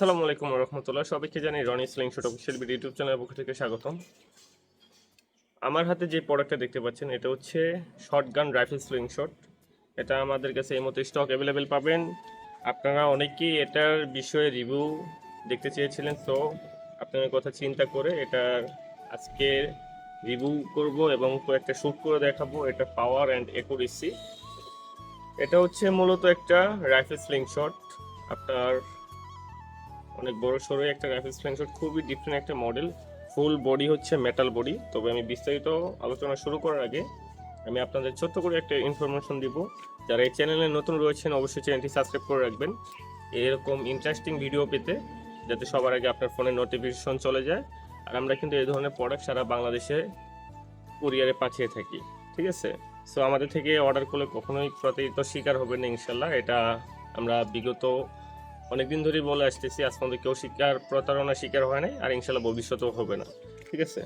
আসসালামু আলাইকুম রহমতুল্লাহ সবাইকে জানি Roni sling shot video YouTube চ্যানেলের পক্ষ থেকে স্বাগতম। আমার হাতে যে প্রোডাক্টটা দেখতে পাচ্ছেন, এটা হচ্ছে শর্টগান রাইফেল স্লিং শট এটা আমাদের কাছে এই মতো স্টক অ্যাভেলেবেল পাবেন। আপনারা অনেকেই এটার বিষয়ে রিভিউ দেখতে চেয়েছিলেন, তো আপনাদের কথা চিন্তা করে এটার আজকে রিভিউ করব এবং কয়েকটা শ্যুট করে দেখাবো। এটা পাওয়ার অ্যান্ড একুরেসি এটা হচ্ছে মূলত একটা রাইফেল স্লিং শট আপনার অনেক বড় সড়ো একটা রাইফেল স্লিং শট খুবই ডিফারেন্ট একটা মডেল ফুল বডি হচ্ছে মেটাল বডি তবে আমি বিস্তারিত আলোচনা শুরু করার আগে আমি আপনাদের ছোট্ট করে একটা ইনফরমেশন দিব। যারা এই চ্যানেলে নতুন রয়েছেন, অবশ্যই চ্যানেলটি সাবস্ক্রাইব করে রাখবেন। এরকম ইন্টারেস্টিং ভিডিও পেতে যাতে সবার আগে আপনার ফোনে নোটিফিকেশন চলে যায়। আর আমরা কিন্তু এই ধরনের প্রোডাক্ট সারা বাংলাদেশে কুরিয়ারে পাঠিয়ে থাকি, ঠিক আছে? সো আমাদের থেকে অর্ডার করলে কখনোই প্রতারিত শিকার হবে না, ইনশাল্লাহ। এটা আমরা বিগত অনেকদিন ধরেই বলে আসতেছি, আজ পর্যন্ত কেউ শিকার প্রতারণা শিকার হয় নাই, আর ইনশাল্লাহ ভবিষ্যতেও হবে না। ঠিক আছে?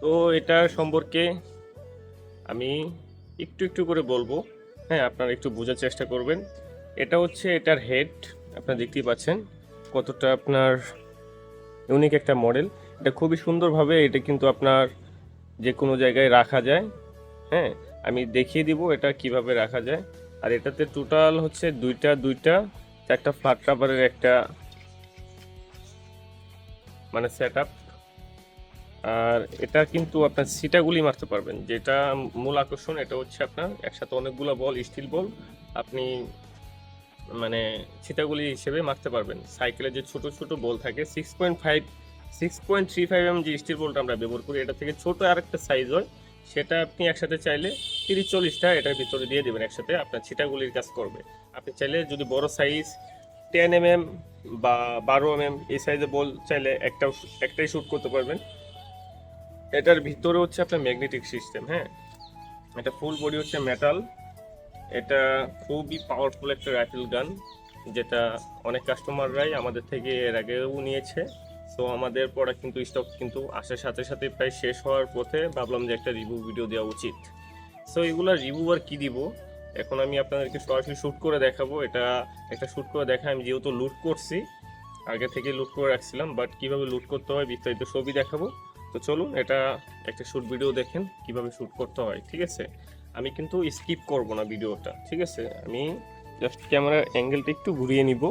তো এটা সম্পর্কে আমি একটু একটু করে বলব। হ্যাঁ আপনারা একটু বোঝার চেষ্টা করবেন। এটা হচ্ছে এটার হেড আপনারা দেখতেই পাচ্ছেন কতটা আপনার ইউনিক একটা মডেল এটা খুবই সুন্দরভাবে এটা কিন্তু আপনার যে কোনো জায়গায় রাখা যায়। হ্যাঁ আমি দেখিয়ে দিব এটা কীভাবে রাখা যায়। আর এটাতে টোটাল হচ্ছে দুইটা দুইটা চারটা ফ্ল্যাট রাবারের একটা মানে সেট আর এটা কিন্তু আপনার সিটাগুলি মারতে পারবেন। যেটা মূল আকর্ষণ, এটা হচ্ছে আপনার একসাথে অনেকগুলো বল স্টিল বল আপনি মানে ছিটাগুলি হিসেবে মারতে পারবেন। সাইকেলে যে ছোট ছোট বল থাকে six point five six point three five M যে স্টিল বলটা আমরা ব্যবহার করি। এটা থেকে ছোট আরেকটা সাইজ হয়। সেটা আপনি একসাথে চাইলে তিরিশ চল্লিশটা এটার ভিতরে দিয়ে দেবেন, একসাথে আপনার ছিটাগুলির কাজ করবে। আপনি চাইলে যদি বড় সাইজ টেন এম এম বা বারো এম এম এই সাইজে বল চাইলে একটা একটাই শ্যুট করতে পারবেন। এটার ভিতরে হচ্ছে আপনার ম্যাগনেটিক সিস্টেম হ্যাঁ? এটা ফুল বডি হচ্ছে মেটাল এটা খুবই পাওয়ারফুল একটা রাইফেল গান যেটা অনেক কাস্টমাররাই আমাদের থেকে এর আগেও নিয়েছে। সো আমাদের প্রোডাক্ট কিন্তু স্টক কিন্তু আসার সাথে সাথে প্রায় শেষ হওয়ার পথে ভাবলাম যে একটা রিভিউ ভিডিও দেওয়া উচিত। সো এগুলো রিভিউ আর কী দিব? এখন আমি আপনাদেরকে সরাসরি শ্যুট করে দেখাবো। এটা একটা শ্যুট করে দেখা আমি যেহেতু লুট করছি, আগে থেকে লুট করে রাখছিলাম বাট কীভাবে লুট করতে হয় বিস্তারিত ছবি দেখাবো। তো চলুন, এটা একটা শ্যুট ভিডিও দেখেন, কীভাবে শ্যুট করতে হয়, ঠিক আছে? আমি কিন্তু স্কিপ করব না ভিডিওটা ঠিক আছে? আমি জাস্ট ক্যামেরার অ্যাঙ্গেলটা একটু ঘুরিয়ে নিব।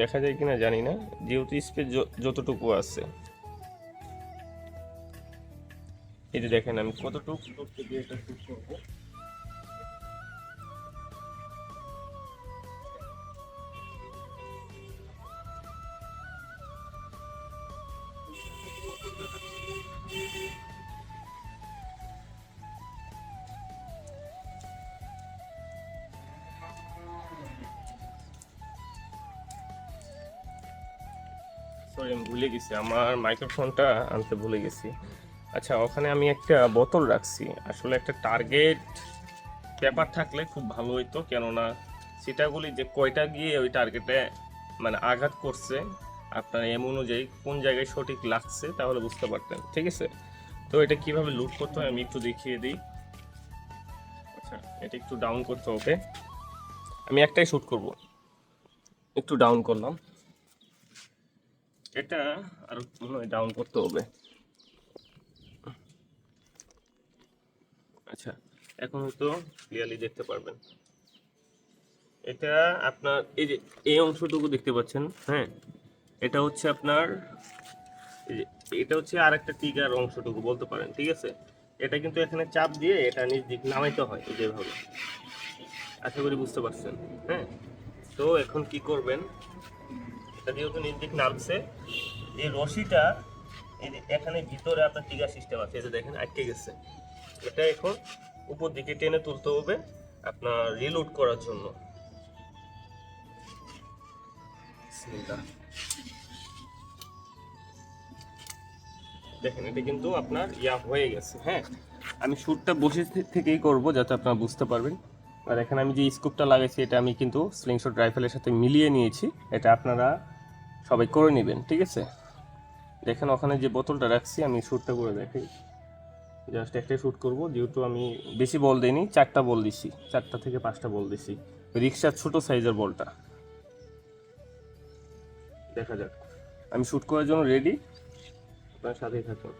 দেখা যায় কিনা জানি না, যেহেতু স্পেস যতটুকু আছে। এই যে দেখেন আমি কতটুকু এটা শুট করব সরি আমি ভুলে গেছি, আমার মাইক্রোফোনটা আনতে ভুলে গেছি। আচ্ছা ওখানে আমি একটা বোতল রাখছি। আসলে একটা টার্গেট পেপার থাকলে খুব ভালো হইতো, কেননা সেটাগুলি যে কয়টা গিয়ে ওই টার্গেটে মানে আঘাত করছে, আপনার এম অনুযায়ী কোন জায়গায় সঠিক লাগছে, তাহলে বুঝতে পারতেন, ঠিক আছে? তো এটা কীভাবে লুট করতে হয় আমি একটু দেখিয়ে দিই। আচ্ছা এটা একটু ডাউন করতে হবে। আমি একটাই শ্যুট করব। একটু ডাউন করলাম। এটা আরও মনে হয় ডাউন করতে হবে। আচ্ছা এখন হয়তো ক্লিয়ারলি দেখতে পারবেন। এটা আপনার, এই যে, এই অংশটুকু দেখতে পাচ্ছেন হ্যাঁ? এটা হচ্ছে আপনার এটা হচ্ছে আর একটা টিকার অংশটুকু বলতে পারেন, ঠিক আছে? এটা কিন্তু এখানে চাপ দিয়ে এটা নিজ দিক নামাইতে হয় যেভাবে। আশা করি বুঝতে পারছেন হ্যাঁ? তো এখন কি করবেন? এটা যেহেতু নির্দিক নামছে, এই রশিটা এখানে ভিতরে আপনার টিকা সিস্টেম আছে, এই দেখেন, আটকে গেছে। এটা এখন উপর দিকে টেনে তুলতে হবে আপনার রিলোড করার জন্য। দেখেন, এটা কিন্তু আপনার ইয়া হয়ে গেছে হ্যাঁ? আমি শ্যুটটা বসে থেকেই করব, যাতে আপনারা বুঝতে পারবেন। আর এখানে আমি যে স্কোপটা লাগাইছি, এটা আমি কিন্তু স্লিংশট রাইফেলের সাথে মিলিয়ে নিয়েছি। এটা আপনারা সবাই করে নেবেন, ঠিক আছে? দেখেন ওখানে যে বোতলটা রাখছি, আমি শ্যুটটা করে দেখাই জাস্ট একটাই শ্যুট করব, যেহেতু আমি বেশি বল দিইনি, চারটা বল দিছি, চারটা থেকে পাঁচটা বল দিছি। রিক্সার ছোট সাইজের বলটা। দেখা যাক। আমি শ্যুট করার জন্য রেডি আপনার সাথেই থাকুন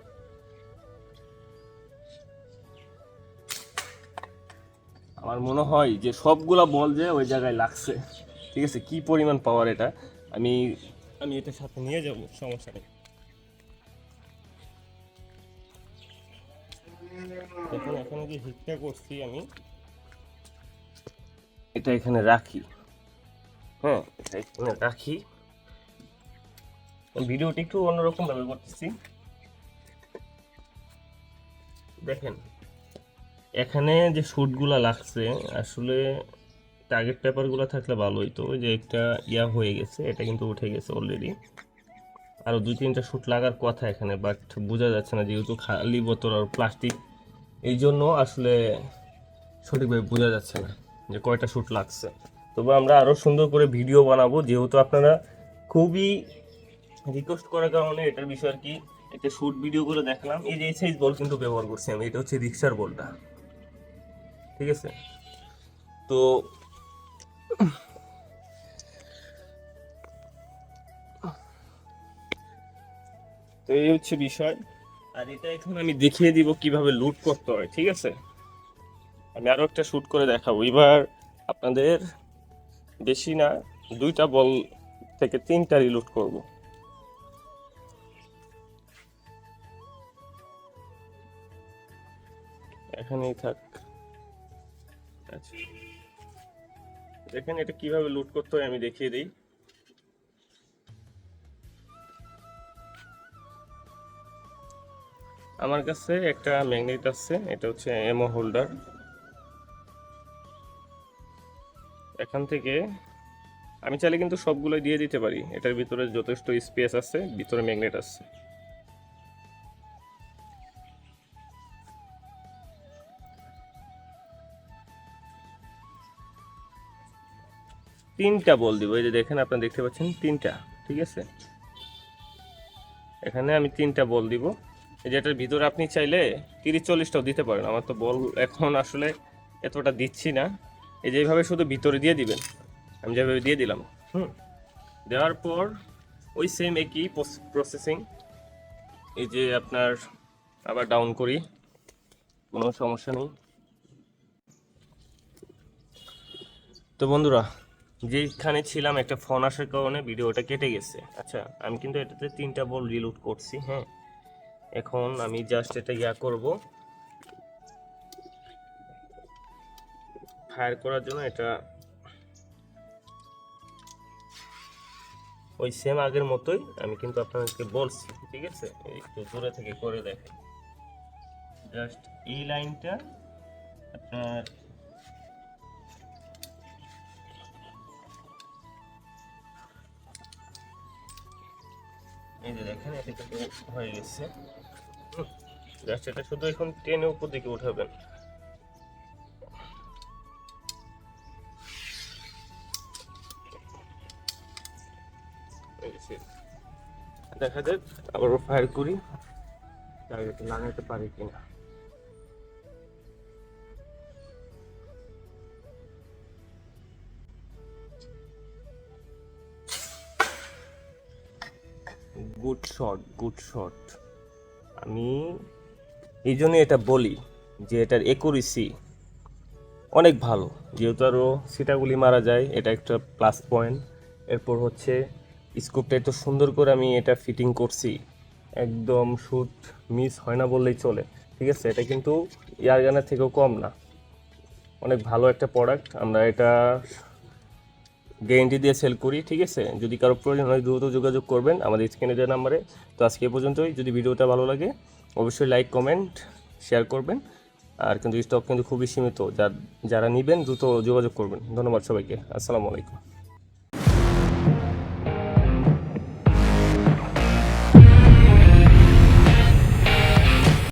আমার মনে হয় যে সবগুলা বল যে ওই জায়গায় লাগছে, ঠিক আছে? কি পরিমাণ পাওয়ার এটা? আমি আমি এটা সাথে নিয়ে যাব, সমস্যা নেই। দেখুন, এখানে যে হিটটা করছি আমি, এটা এখানে রাখি। হ্যাঁ এটা এখানে রাখি। ভিডিওটি একটু অন্যরকম ভাবে করতেছি। দেখেন, এখানে যে শ্যুটগুলো লাগছে, আসলে টার্গেট পেপারগুলো থাকলে ভালো হইতো। যে একটা ইয়া হয়ে গেছে, এটা কিন্তু উঠে গেছে অলরেডি আরও দুই তিনটা শ্যুট লাগার কথা এখানে বাট বোঝা যাচ্ছে না যেহেতু খালি বোতল আর প্লাস্টিক এই জন্য আসলে সঠিকভাবে বোঝা যাচ্ছে না যে কয়টা শ্যুট লাগছে। তবে আমরা আরও সুন্দর করে ভিডিও বানাবো, যেহেতু আপনারা খুবই রিকোয়েস্ট করার কারণে এটার বিষয় আর কি একটা শ্যুট ভিডিও করে দেখলাম। এই যে এই সাইজ বল কিন্তু ব্যবহার করছি আমি, এটা হচ্ছে রিক্সার বলটা ঠিক আছে? তো তো এই হচ্ছে বিষয়। আর এটা এখন আমি দেখিয়ে দিব কীভাবে লুট করতে হয়, ঠিক আছে? আমি আরও একটা শ্যুট করে দেখাবো। এবার আপনাদের বেশি না, দুইটা বল থেকে তিনটা রিলুট করব। এখানেই থাক। আচ্ছা। দেখেন এটা কীভাবে লুট করতে হয়, আমি দেখিয়ে দিই। আমার কাছে একটা ম্যাগনেট আছে, এটা হচ্ছে এমও হোল্ডার এখান থেকে আমি চাইলে কিন্তু সবগুলো দিয়ে দিতে পারি, এটার ভিতরে যথেষ্ট স্পেস আছে, ভিতরে ম্যাগনেট আছে। তিনটা বল দিব। এই যে দেখেন, আপনারা দেখতে পাচ্ছেন তিনটা, ঠিক আছে? এখানে আমি তিনটা বল দিব। এই যে এটার ভিতরে আপনি চাইলে তিরিশ চল্লিশটাও দিতে পারেন। আমার তো বল এখন আসলে এতটা দিচ্ছি না। এই যে এইভাবে শুধু ভিতরে দিয়ে দিবেন। আমি যেভাবে দিয়ে দিলাম, হুম? দেওয়ার পর ওই সেম একই প্রসেসিং এই যে আপনার আবার ডাউন করি। কোনো সমস্যা নেই। তো বন্ধুরা যেখানে ছিলাম একটা ফোন আসার কারণে ভিডিওটা কেটে গেছে। আচ্ছা আমি কিন্তু এটাতে তিনটা বল রিলোড করছি হ্যাঁ। এখন আমি জাস্ট এটা ইয়া করব। ফায়ার করার জন্য এটা ওই সেম আগের মতোই আমি কিন্তু আপনাদেরকে বলছি, ঠিক আছে? একটু দূরে থেকে করে দেখেন। জাস্ট এই লাইনটা আপনার এই যে দেখেন এটা হয়ে গেছে। জাস্ট এটা শুধু এখন টেনে উপর দিকে উঠাবেন। দেখা যাক আবার ফায়ার করি। টার্গেটে লাগাতে পারি কিনা। গুড শট গুড শট আমি এই জন্য এটা বলি যে এটার একুরেসি অনেক ভালো। যেহেতু আরও সিটাগুলি মারা যায়, এটা একটা প্লাস পয়েন্ট এরপর হচ্ছে স্কোপটা এত সুন্দর করে আমি এটা ফিটিং করছি, একদম শুট মিস হয় না বললেই চলে। ঠিক আছে, এটা কিন্তু ইয়ারগানের থেকেও কম না। অনেক ভালো একটা প্রোডাক্ট আমরা এটা গ্যারেন্টি দিয়ে সেল করি, ঠিক আছে? যদি কারও প্রয়োজন হয় দ্রুত যোগাযোগ করবেন আমাদের স্ক্রিনে দেওয়া নাম্বারে। তো আজকে পর্যন্তই। যদি ভিডিওটা ভালো লাগে, অবশ্যই লাইক কমেন্ট শেয়ার করবেন। আর কিন্তু স্টক কিন্তু খুবই সীমিত। যারা নেবেন দ্রুত যোগাযোগ করবেন। ধন্যবাদ সবাইকে। আসসালামু আলাইকুম।